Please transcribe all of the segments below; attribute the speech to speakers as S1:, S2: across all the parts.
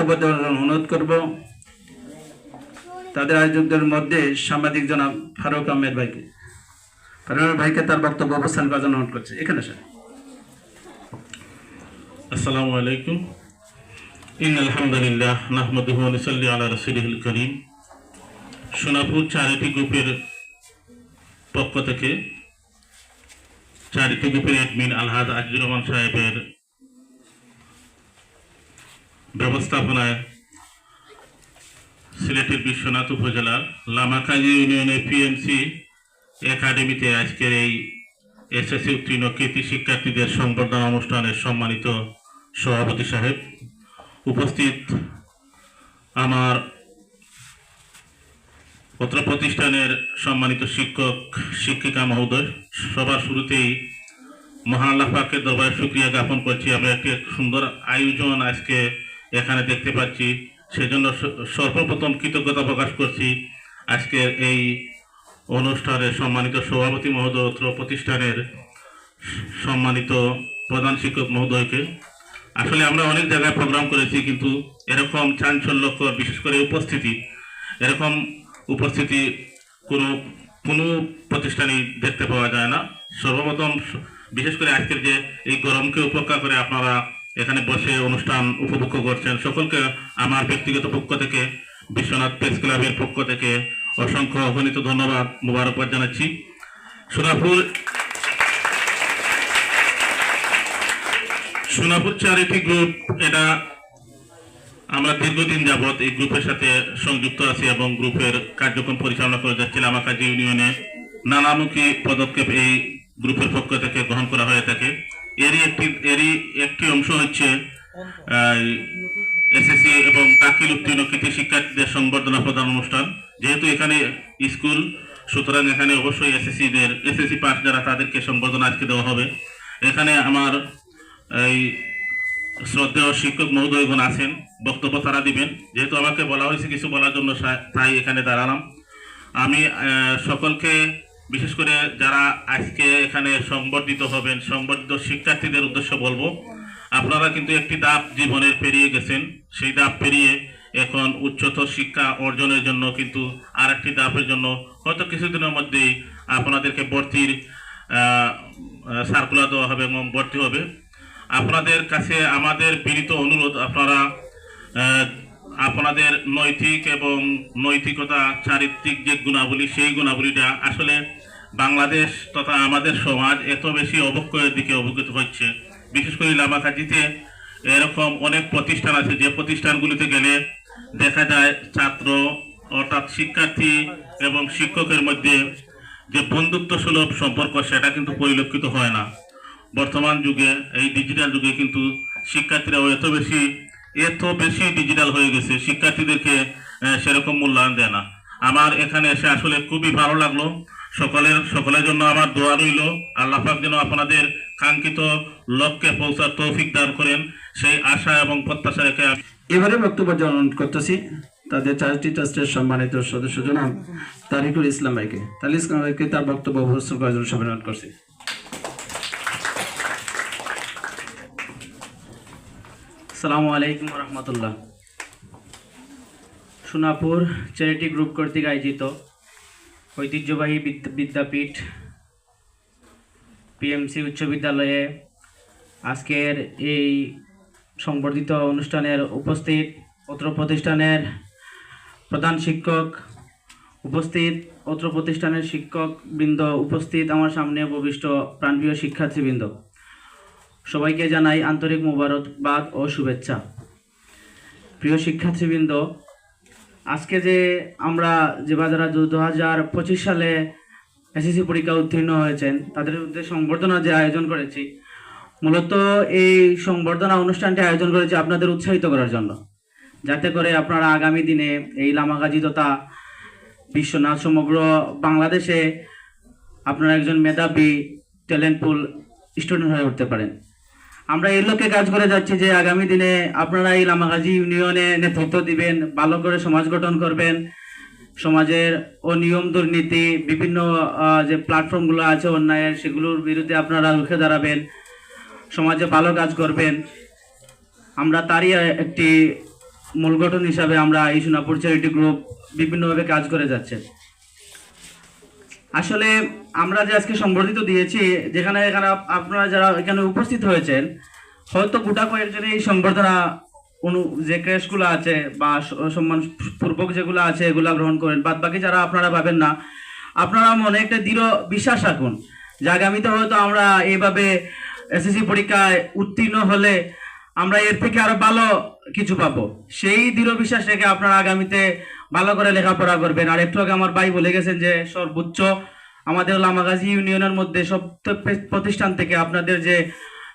S1: বক্তব্য দেওয়ার জন্য অনুরোধ করব। তাদের আয়োজকদের মধ্যে সাংবাদিক জনাব ফারুক আহমেদ ভাইকে। ফারুক আহমেদ ভাইকে তার বক্তব্য অবস্থান করার জন্য অনুরোধ করছে। এখানে স্যার
S2: আসসালামু আলাইকুম। ইন আলহামদুলিল্লাহ নাহমাদুহু ওয়া নুসাল্লি আলা রাসূলিহিল কারীম। সোনাপুর চারিটি গ্রুপের পক্ষ থেকে চ্যারিটি গ্রুপের অ্যাডমিন আলহাজ আজিজুর রহমান সাহেবের ব্যবস্থাপনায় সিলেটের বিশ্বনাথ উপজেলার লামাকাজি ইউনিয়নের পিএমসি একাডেমিতে আজকের এই এসএসসি উত্তীর্ণ কৃতি শিক্ষার্থীদের সংবর্ধনা অনুষ্ঠানের সম্মানিত সভাপতি সাহেব উপস্থিত আমার পত্র প্রতিষ্ঠানের সম্মানিত শিক্ষক, শিক্ষিকা মহোদয়। সবার শুরুতেই মহান আল্লাহ পাকের দরবারে শুক্রিয়া জ্ঞাপন করছি। আমরা একটি সুন্দর আয়োজন আজকে এখানে দেখতে পাচ্ছি। সেজন্য সর্বপ্রথম কৃতজ্ঞতা প্রকাশ করছি আজকের এই অনুষ্ঠানের সম্মানিত সভাপতি মহোদয় প্রতিষ্ঠানের সম্মানিত প্রধান শিক্ষক মহোদয়কে। আসলে আমরা অনেক জায়গায় প্রোগ্রাম করেছি, কিন্তু এরকম চাঞ্চল্যকর, বিশেষ করে উপস্থিতি, এরকম উপস্থিতি কোনো কোনো প্রতিষ্ঠানেই দেখতে পাওয়া যায় না। সর্বপ্রথম বিশেষ করে আজকের যে এই গরমকে উপেক্ষা করে আপনারা এখানে বসে অনুষ্ঠান উপভোগ করছেন। সকলকে আমার ব্যক্তিগত পক্ষ থেকে, বিশ্বনাথ প্রেস ক্লাবের পক্ষ থেকে অসংখ্য অগণিত ধন্যবাদ মুবারকবাদ জানাচ্ছি। সোনাপুর সোনাপুর চ্যারিটি গ্রুপ, এটা আমরা দীর্ঘদিন যাবৎ এই গ্রুপের সাথে সংযুক্ত আছি এবং গ্রুপের কার্যক্রম পরিচালনা করে যাচ্ছি লামাকাজি ইউনিয়নে। নানামুখী পদক্ষেপ এই গ্রুপের পক্ষ থেকে গ্রহণ করা হয়ে থাকে এরই একটি এরই একটি অংশ হচ্ছে এসএসসি এবং দাখিল উত্তীর্ণ কৃতি শিক্ষার্থীদের সংবর্ধনা প্রদান অনুষ্ঠান যেহেতু এখানে স্কুল, সুতরাং এখানে অবশ্যই এসএসসি দের এসএসসি পাস যারা তাদেরকে সংবর্ধনা আজকে দেওয়া হবে। এখানে আমার এই শ্রদ্ধেয় শিক্ষক মহোদয়গণ আছেন, বক্তব্য তারা দিবেন। যেহেতু আমাকে বলা হয়েছে কিছু বলার জন্য তাই এখানে দাঁড়ালাম। আমি সকলকে, বিশেষ করে যারা আজকে এখানে সংবর্ধিত হবেন, সংবর্ধিত শিক্ষার্থীদের উদ্দেশ্য বলব, আপনারা কিন্তু একটি ধাপ জীবনের পেরিয়ে গেছেন। সেই ধাপ পেরিয়ে এখন উচ্চতর শিক্ষা অর্জনের জন্য কিন্তু আর একটি ধাপের জন্য হয়তো কিছুদিনের মধ্যেই আপনাদেরকে ভর্তির সার্কুলার দেওয়া হবে এবং ভর্তি হবে। আপনাদের কাছে আমাদের বিনীত অনুরোধ, আপনারা আপনাদের নৈতিক এবং নৈতিকতা, চারিত্রিক যে গুণাবলী, সেই গুণাবলীটা আসলে বাংলাদেশ তথা আমাদের সমাজ এত বেশি অবক্ষয়ের দিকে অবগত হচ্ছে। বিশেষ করে লামাকাজিতে এরকম অনেক প্রতিষ্ঠান আছে, যে প্রতিষ্ঠানগুলিতে গেলে দেখা যায় ছাত্র অর্থাৎ শিক্ষার্থী এবং শিক্ষকের মধ্যে যে বন্ধুত্ব সুলভ সম্পর্ক, সেটা কিন্তু পরিলক্ষিত হয় না। বর্তমান যুগে, এই ডিজিটাল যুগে কিন্তু শিক্ষার্থীরাও এত বেশি এত বেশি ডিজিটাল হয়ে গেছে, শিক্ষার্থীদেরকে সেরকম মূল্যায়ন দেয় না। আমার এখানে এসে আসলে খুবই ভালো লাগল। সকলের সকলের জন্য আমার দোয়া রইল। আল্লাহ যেন আপনাদের কাঙ্ক্ষিত লক্ষ্যে পৌঁছার তৌফিক দান করেন। সেই আশা এবং প্রত্যাশা রেখে
S1: এবারে বক্তব্য অনুরোধ করতেছি। তাদের চ্যারিটি ট্রাস্টের সম্মানিত সদস্য জনাব তারিকুল ইসলাম ভাইকে। তারিকুল ইসলাম ভাইকে তার বক্তব্য উপস্থাপন করার জন্য অনুরোধ করছি।
S3: সালামু আলাইকুম রহমতুল্লাহ। সোনাপুর চ্যারিটি গ্রুপ কর্তৃক আয়োজিত ঐতিহ্যবাহী বিদ- বিদ্যাপীঠ পিএমসি উচ্চ বিদ্যালয়ে আজকের এই সংবর্ধিত অনুষ্ঠানের উপস্থিত অত্র প্রতিষ্ঠানের প্রধান শিক্ষক উপস্থিত অত্র প্রতিষ্ঠানের শিক্ষক বৃন্দ উপস্থিত, আমার সামনে উপবিষ্ট প্রাণপ্রিয় শিক্ষার্থীবৃন্দ। সবাইকে জানাই আন্তরিক মোবারকবাদ ও শুভেচ্ছা। প্রিয় শিক্ষার্থীবৃন্দ আজকে যে আমরা যে বা যারা দু হাজার পঁচিশ সালে এসএসসি পরীক্ষা উত্তীর্ণ হয়েছেন, তাদের মধ্যে সংবর্ধনা যে আয়োজন করেছি, মূলত এই সংবর্ধনা অনুষ্ঠানটি আয়োজন করেছি আপনাদের উৎসাহিত করার জন্য। যাতে করে আপনারা আগামী দিনে এই লামাগাজি তথা বিশ্বনাথ সমগ্র বাংলাদেশে আপনারা একজন মেধাবী ট্যালেন্টফুল স্টুডেন্ট হয়ে উঠতে পারেন। আমরা এই লক্ষ্যে কাজ করে যাচ্ছি যে আগামী দিনে আপনারা এই লামাগাজি ইউনিয়নে নেতৃত্ব দিবেন, ভালো করে সমাজ গঠন করবেন। সমাজের অনিয়ম দুর্নীতি, বিভিন্ন যে প্ল্যাটফর্মগুলো আছে অন্যায়ের, সেগুলোর বিরুদ্ধে আপনারা রুখে দাঁড়াবেন। সমাজে ভালো কাজ করবেন। আমরা তারই একটি মূল গঠন হিসাবে আমরা এই সোনাপুর চ্যারিটি গ্রুপ বিভিন্নভাবে কাজ করে যাচ্ছে। আসলে আমরা যে আজকে সংবর্ধিত দিয়েছি, যেখানে এখানে আপনারা যারা এখানে উপস্থিত হয়েছেন, হয়তো গোটা কয়েকজন এই সম্বর্ধনা অনু, যে ক্রেশগুলো আছে বা সম্মান পূর্বক যেগুলো আছে এগুলা গ্রহণ করেন। বাদ বাকি যারা আপনারা পাবেন না, আপনারা মনে একটা দৃঢ় বিশ্বাস রাখুন যে আগামীতে হয়তো আমরা এইভাবে এসএসসি পরীক্ষায় উত্তীর্ণ হলে আমরা এর থেকে আরও ভালো কিছু পাবো। সেই দৃঢ় বিশ্বাস রেখে আপনারা আগামীতে ভালো করে লেখাপড়া করবেন। আর একটু আগে আমার ভাই বলে গেছেন যে, সর্বোচ্চ আমাদের লামাগাজী ইউনিয়নের মধ্যে সব প্রতিষ্ঠান থেকে আপনাদের যে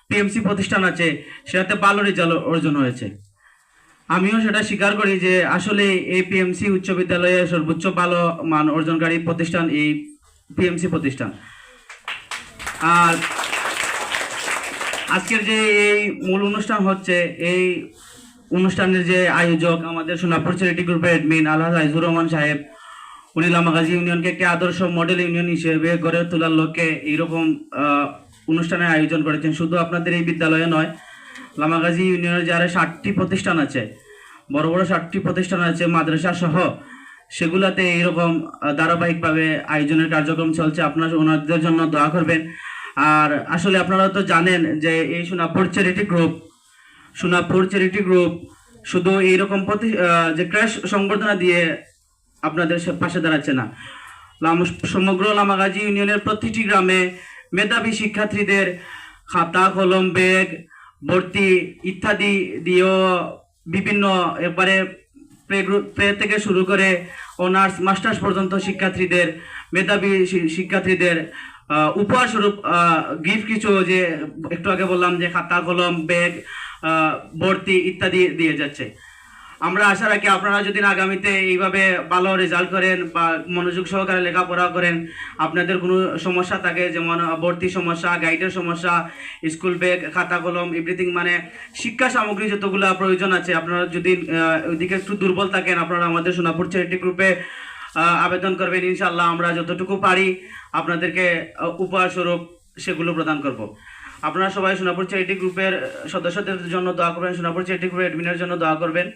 S3: পিএমসি প্রতিষ্ঠান আছে, সেটাতে ভালো রেজাল্ট অর্জন হয়েছে। আমিও সেটা স্বীকার করি যে, আসলে এই পিএমসি উচ্চ বিদ্যালয়ে সর্বোচ্চ ভালো মান অর্জনকারী প্রতিষ্ঠান এই পিএমসি প্রতিষ্ঠান। আর আজকের যে এই মূল অনুষ্ঠান হচ্ছে, এই অনুষ্ঠানের যে আয়োজক আমাদের সোনাপুর চ্যারিটি গ্রুপের অ্যাডমিন আলহাজ আইজুর রহমান সাহেব, উনি লামাগাজী ইউনিয়নকে একটি আদর্শ মডেল ইউনিয়ন হিসেবে গড়ে তোলার লক্ষ্যে এইরকম অনুষ্ঠানের আয়োজন করেছেন। শুধু আপনাদের এই বিদ্যালয়ে নয় লামাগাজী ইউনিয়নের যে যারা ষাটটি প্রতিষ্ঠান আছে, বড় বড় ষাটটি প্রতিষ্ঠান আছে, মাদ্রাসা সহ, সেগুলাতে এইরকম ধারাবাহিকভাবে আয়োজনের কার্যক্রম চলছে। আপনারা ওনাদের জন্য দোয়া করবেন। আর আসলে আপনারা তো জানেন যে এই Sonapur charity group Sonapur charity group শুধু এইরকম প্রতি যে ক্র্যাশ সংবর্ধনা দিয়ে আপনাদের পাশে দাঁড়াচ্ছে না। সমগ্র লামাগাজী ইউনিয়নের প্রতিটি গ্রামে মেধাবী শিক্ষার্থীদের খাতা কলম ব্যাগ ভর্তি ইত্যাদি দিয়েও বিভিন্ন এবারে প্লে থেকে শুরু করে অনার্স মাস্টার্স পর্যন্ত শিক্ষার্থীদের মেধাবী শিক্ষার্থীদের আহ, উপহার স্বরূপ গিফট কিছু যে একটু আগে বললাম যে খাতা কলম ব্যাগ ভর্তি ইত্যাদি দিয়ে যাচ্ছে। আমরা আশা রাখি আপনারা যদি আগামীতে এইভাবে ভালো রেজাল্ট করেন বা মনোযোগ সহকারে লেখাপড়া করেন আপনাদের কোনো সমস্যা থাকে যেমন ভর্তি সমস্যা গাইডের সমস্যা স্কুল ব্যাগ খাতা কলম এভরিথিং মানে শিক্ষা সামগ্রী যতগুলো প্রয়োজন আছে আপনারা যদি ওইদিকে একটু দুর্বল থাকেন আপনারা আমাদের সোনাপুর চ্যারিটি গ্রুপে আবেদন করবেন ইনশাল্লাহ আমরা যতটুকু পারি আপনাদেরকে আহ, উপহার স্বরূপ সেগুলো প্রদান করব। আপনারা সবাই সোনাপুর চ্যারিটি গ্রুপের সদস্যদের জন্য দোয়া করবেন, সোনাপুর চ্যারিটি গ্রুপের অ্যাডমিনের জন্য দোয়া করবেন।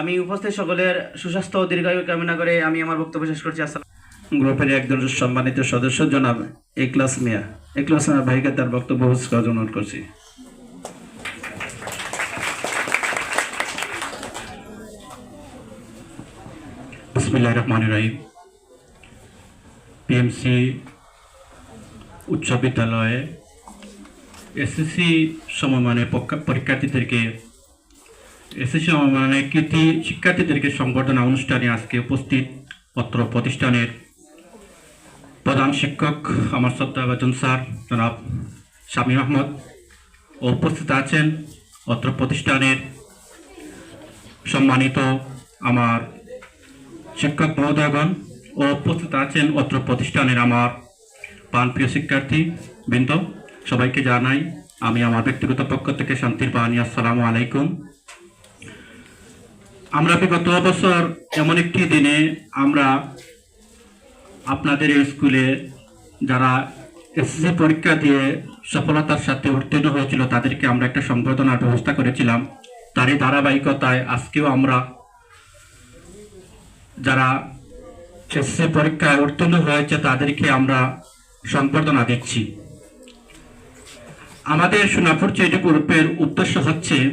S3: আমি উপস্থিত সকলের সুস্বাস্থ্য ও দীর্ঘায়ু কামনা করে আমি আমার বক্তব্য শেষ করছি। আসসালাম
S1: গ্রুপের একজন সম্মানিত সদস্য, জনাব একলাস মিয়া। একলাস মিয়া ভাইকে তার বক্তব্য অনুরোধ করছি।
S4: পিএমসি উচ্চ বিদ্যালয়ে এসএসসি সমমানের পক্কা- পরীক্ষার্থীদেরকে, এসএসসি সমমানের কৃতি শিক্ষার্থীদেরকে সংবর্ধনা অনুষ্ঠানে আজকে উপস্থিত পত্র প্রতিষ্ঠানের প্রধান শিক্ষক আমার শ্রদ্ধাভাজন স্যার, জনাব শামীম আহমদ, উপস্থিত আছেন অত্র প্রতিষ্ঠানের সম্মানিত আমার শিক্ষক মহোদয়গণ ও উপস্থিত আছেন অত্র প্রতিষ্ঠানের আমার প্রাণপ্রিয় শিক্ষার্থী বৃন্দ সবাইকে জানাই, আমি আমার ব্যক্তিগত পক্ষ থেকে শান্তির বাণী, আসসালামু আলাইকুম। আমরা বিগত বছর এমন একটি দিনে আমরা আপনাদের স্কুলে যারা এসএসসি পরীক্ষা দিয়ে সফলতার সাথে উত্তীর্ণ হয়েছিল, তাদেরকে আমরা একটা সংবর্ধনার ব্যবস্থা করেছিলাম। তারই ধারাবাহিকতায় আজকেও আমরা যারা এসএসসি পরীক্ষায় উত্তীর্ণ হয়েছে, তাদেরকে আমরা সম্বর্ধনা দিচ্ছি। আমাদের সোনাপুর চেটি গ্রুপের উদ্দেশ্য হচ্ছে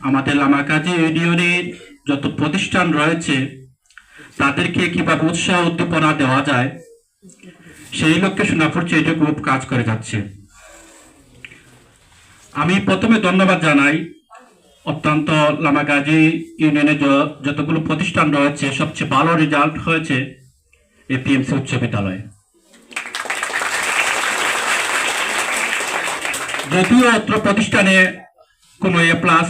S4: আমাদের লামাকাজি ইউনিয়নের যত প্রতিষ্ঠান রয়েছে, তাদেরকে কীভাবে উৎসাহ উদ্দীপনা দেওয়া যায়, সেই লক্ষ্যে সোনাপুর চেটি গ্রুপ কাজ করে যাচ্ছে। আমি প্রথমে ধন্যবাদ জানাই অত্যন্ত লামাগাজী ইউনিয়নে য- যতগুলো প্রতিষ্ঠান রয়েছে, সবচেয়ে ভালো রেজাল্ট হয়েছে এপিএমসি উচ্চ বিদ্যালয়ে। যদিও অত্র প্রতিষ্ঠানে কোনো এ প্লাস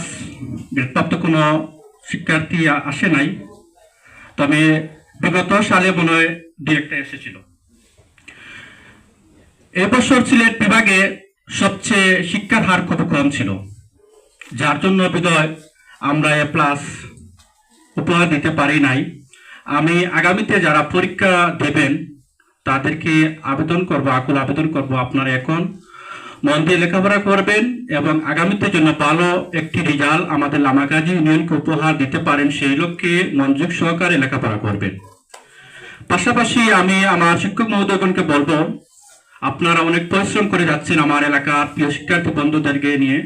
S4: গ্রেডপ্রাপ্ত কোনো শিক্ষার্থী আসে নাই। তবে বিগত সালে মনে হয় দু একটা এসেছিল এবছর সিলেট বিভাগে সবচেয়ে শিক্ষার হার খুব কম ছিল। যার জন্য বিদয় আমরা এ প্লাস উপহার দিতে পারি নাই। আমি আগামীতে যারা পরীক্ষা দেবেন, তাদেরকে আবেদন করব, আকুল আবেদন করব আপনারা এখন। মন দিয়ে লেখাপড়া করবেন এবং আগামীতে জন্য ভালো একটি রেজাল্ট আমাদের লামাকাজি ইউনিয়নকে উপহার দিতে পারেন সেই লক্ষ্যে মনোযোগ সহকারে লেখাপড়া করবেন। পাশাপাশি আমি আমার শিক্ষক মহোদয়গণকে বলব, আপনারা অনেক পরিশ্রম করে যাচ্ছেন আমার এলাকার প্রিয় শিক্ষার্থী বন্ধুদেরকে নিয়ে।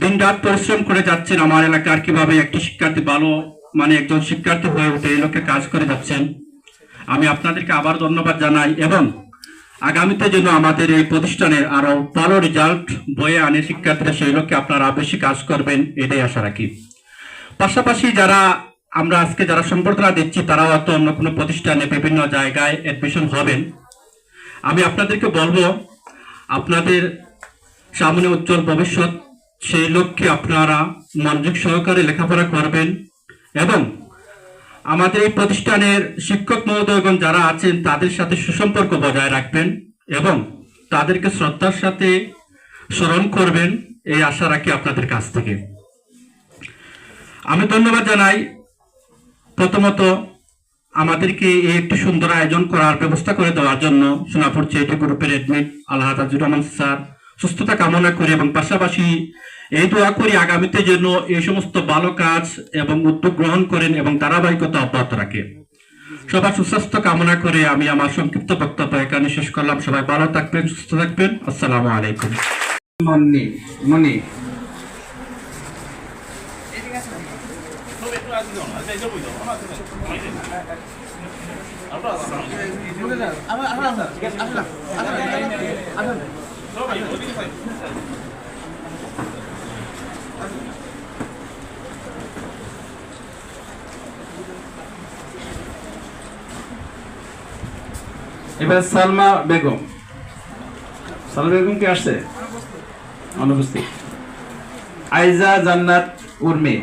S4: দিন রাত পরিশ্রম করে যাচ্ছেন আমার এলাকার কীভাবে একটি শিক্ষার্থী ভালো মানে একজন শিক্ষার্থী হয়ে উঠে এই লক্ষ্যে কাজ করে যাচ্ছেন। আমি আপনাদেরকে আবার ধন্যবাদ জানাই এবং আগামীতে যেন আমাদের এই প্রতিষ্ঠানের আরও ভালো রেজাল্ট বয়ে আনে শিক্ষার্থীরা, সেই লক্ষ্যে আপনারা বেশি কাজ করবেন, এটাই আশা রাখি। পাশাপাশি যারা আমরা আজকে যারা সম্বর্ধনা দিচ্ছি, তারাও হয়তো অন্য কোনো প্রতিষ্ঠানে বিভিন্ন জায়গায় অ্যাডমিশন হবেন। আমি আপনাদেরকে বলব, আপনাদের সামনে উজ্জ্বল ভবিষ্যৎ, সেই লক্ষ্যে আপনারা মনোযোগ সহকারে লেখাপড়া করবেন এবং আমাদের এই প্রতিষ্ঠানের শিক্ষক মহোদয়গণ যারা আছেন, তাদের সাথে সুসম্পর্ক বজায় রাখবেন এবং তাদেরকে শ্রদ্ধার সাথে স্মরণ করবেন, এই আশা রাখি আপনাদের কাছ থেকে। আমি ধন্যবাদ জানাই। প্রথমত আমাদেরকে এই একটি সুন্দর আয়োজন করার ব্যবস্থা করে দেওয়ার জন্য সোনাপুর চেটি গ্রুপের এডমিট আল্লাহ তাজুর রহমান স্যার, সুস্থতা কামনা করি এবং পাশাপাশি এই দোয়া করি আগামীতে যেন এই সমস্ত ভালো কাজ এবং উদ্যোগ গ্রহণ করেন এবং ধারাবাহিকতা অব্যাহত রাখে। সবার সুস্বাস্থ্য কামনা করে আমি আমার সংক্ষিপ্ত বক্তব্য এখানে শেষ করলাম। সবাই ভালো থাকবেন সুস্থ থাকবেন। আসসালামু আলাইকুম।
S1: মনি মনি। এবার সালমা বেগম। সালমা বেগম কে আসছে? অনুপস্থিত। আইজা জান্নাত উর্মি।